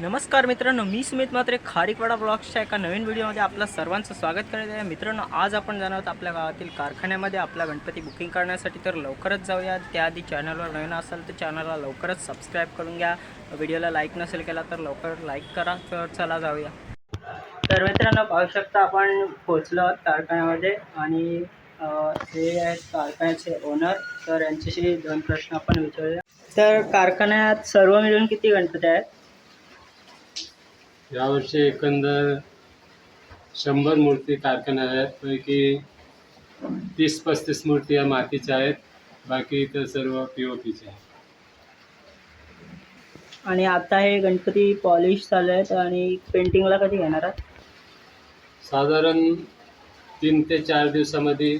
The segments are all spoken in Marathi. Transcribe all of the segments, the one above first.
नमस्कार मित्रांनो मी सुमित मात्रे खारिकवाडा ब्लॉग्सच्या एका नवीन व्हिडिओमध्ये आपलं सर्वांचं स्वागत करत आहे. मित्रांनो आज आपण जाणार आहोत आपल्या गावातील कारखान्यामध्ये. आपला गणपती बुकिंग करण्यासाठी तर लवकरच जाऊया. त्याआधी चॅनलवर नवीन असाल तर चॅनलला लवकरच सबस्क्राईब करून घ्या. व्हिडिओला लाईक नसेल केला तर लवकर लाईक करा. तर चला जाऊया. तर मित्रांनो पाहू शकता आपण पोचलो आहोत कारखान्यामध्ये आणि हे आहेत कारखान्याचे ओनर तर यांच्याशी दोन प्रश्न आपण विचारूया. तर कारखान्यात सर्व मिळून किती गणपती आहेत? यावर्षी एकंदर शंभर मूर्ती कारखान्यात पैकी तीस पस्तीस मूर्ती या मातीच्या आहेत. बाकी इतर सर्व पी ओ पीच्या आहेत. आणि आता हे गणपती पॉलिश चालू आहेत आणि पेंटिंगला कधी घेणार आहात? साधारण तीन ते चार दिवसामध्ये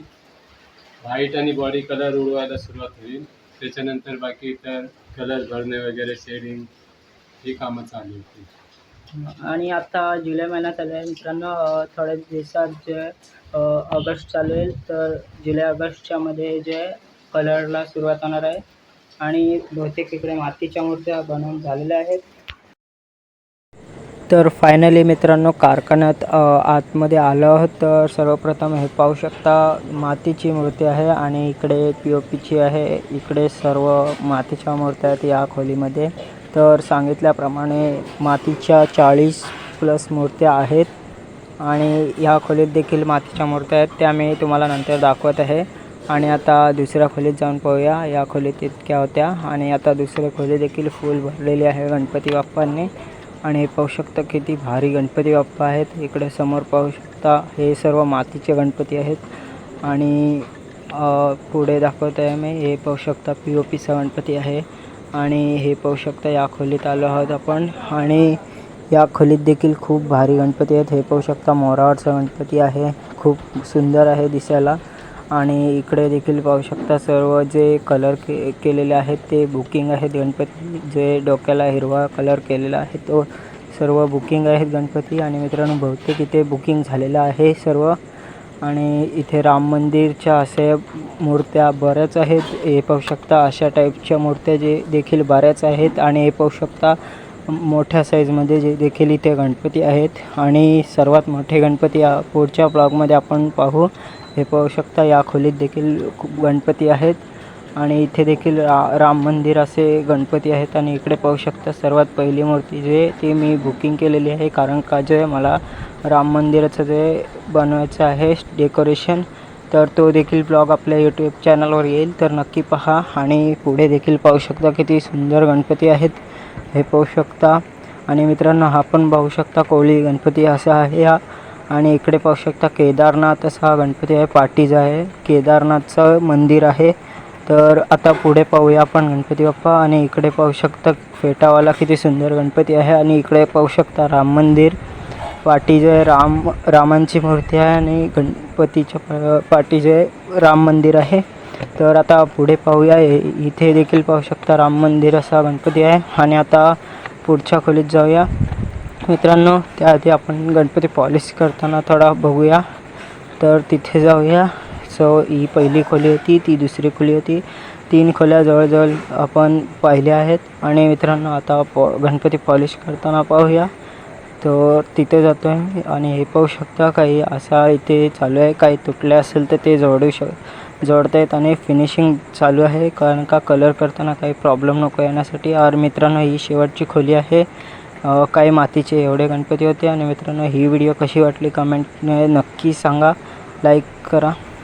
व्हाईट आणि बॉडी कलर उडवायला सुरुवात होईल. त्याच्यानंतर बाकी इतर कलर भरणे वगैरे शेडिंग ही कामं चालू होतील. आणि आता जुलै महिना चालू आहे. मित्रांनो थोड्या दिवसात जे ऑगस्ट चालू आहे तर जुलै ऑगस्टच्यामध्ये जे कलरला सुरुवात होणार आहे. आणि बहुतेक इकडे मातीच्या मूर्त्या बनवून झालेल्या आहेत. तर फायनली मित्रांनो कारखान्यात आतमध्ये आलो आहोत तर सर्वप्रथम हे पाहू शकता मातीची मूर्ती आहे आणि इकडे पी ओ पीची आहे. इकडे सर्व मातीच्या मूर्त्या आहेत या खोलीमध्ये. तर सांगितल्याप्रमाणे मातीच्या चाळीस प्लस मूर्त्या आहेत आणि ह्या खोलीत देखील मातीच्या मूर्त्या आहेत. त्या मी तुम्हाला नंतर दाखवत आहे. आणि आता दुसऱ्या खोलीत जाऊन पाहूया. या खोलीत इतक्या होत्या. आणि आता दुसऱ्या खोली देखील फुल भरलेली आहे गणपती बाप्पांनी. आणि हे पाहू शकता किती भारी गणपती बाप्पा आहेत. इकडे समोर पाहू शकता हे सर्व मातीचे गणपती आहेत. आणि पुढे दाखवत आहे मी. हे पाहू शकता पी ओ पीचा गणपती आहे. आणि हे पाहू शकता या खोलीत आलो आहोत आपण. आणि या खोलीत देखील खूप भारी गणपती आहेत. हे पाहू शकता मोरावरचा गणपती आहे. खूप सुंदर आहे दिसायला. आणि इकडे देखील पाहू शकता सर्व जे कलर के केलेले आहेत ते बुकिंग आहेत. गणपती जे डोक्याला हिरवा कलर केलेला आहे तो सर्व बुकिंग आहेत गणपती. आणि मित्रांनो बहुतेक इथे बुकिंग झालेलं आहे सर्व. आणि इथे राम मंदिरच्या असे मूर्त्या बऱ्याच आहेत. हे पाहू शकता अशा टाईपच्या मूर्त्या जे देखील बऱ्याच आहेत आणि हे पाहू शकता मोठ्या साईजमध्ये जे देखील इथे गणपती आहेत. आणि सर्वात मोठे गणपती या पुढच्या ब्लॉगमध्ये आपण पाहू. हे पाहू शकता या खोलीत देखील खूप गणपती आहेत. आणि इथे देखील रा राम मंदिर असे गणपती आहेत आणि इकडे पाहू शकता सर्वात पहिली मूर्ती जे ती मी बुकिंग केलेली आहे. कारण का जे मला राम मंदिराचं जे बनवायचं आहे डेकोरेशन तर तो देखील ब्लॉग आपल्या यूट्यूब चॅनलवर येईल. तर नक्की पहा आणि पुढे देखील पाहू शकता किती सुंदर गणपती आहेत. हे पाहू शकता. आणि मित्रांनो हा पण पाहू शकता कोळी गणपती असा आहे हा. आणि इकडे पाहू शकता केदारनाथ असा हा गणपती आहे. पाटीचा आहे. केदारनाथचं मंदिर आहे. तर आता पुढे पाहूया आपण गणपती बाप्पा आणि इकडे पाहू शकता फेटावाला किती सुंदर गणपती आहे आणि इकडे पाहू शकता राम मंदिर. पाठी जे राम रामांची मूर्ती आहे आणि गणपतीच्या प- पाठी राम मंदिर आहे. तर आता पुढे पाहूया इथे देखील पाहू शकता राम मंदिर असा गणपती आहे. आणि आता पुढच्या खोलीत जाऊया. मित्रांनो त्याआधी आपण गणपती पॉलिश करताना थोडा बघूया. तर तिथे जाऊया. सो ही पहिली खोली होती ती दुसरी खोली होती. तीन खोल्या जवळजवळ आपण पाहिल्या आहेत. आणि मित्रांनो आता पॉ गणपती पॉलिश करताना पाहूया. तर तिथे जातो आहे आणि हे पाहू शकता काही असा इथे चालू आहे. काही तुटले असेल तर ते जोडू शक जोडता येत आणि फिनिशिंग चालू आहे. कारण का कलर करताना काही प्रॉब्लेम नको येण्यासाठी. और मित्रांनो ही शेवटची खोली आहे. काही मातीचे एवढे गणपती होते. आणि मित्रांनो ही व्हिडिओ कशी वाटली कमेंटने नक्की सांगा. लाईक करा.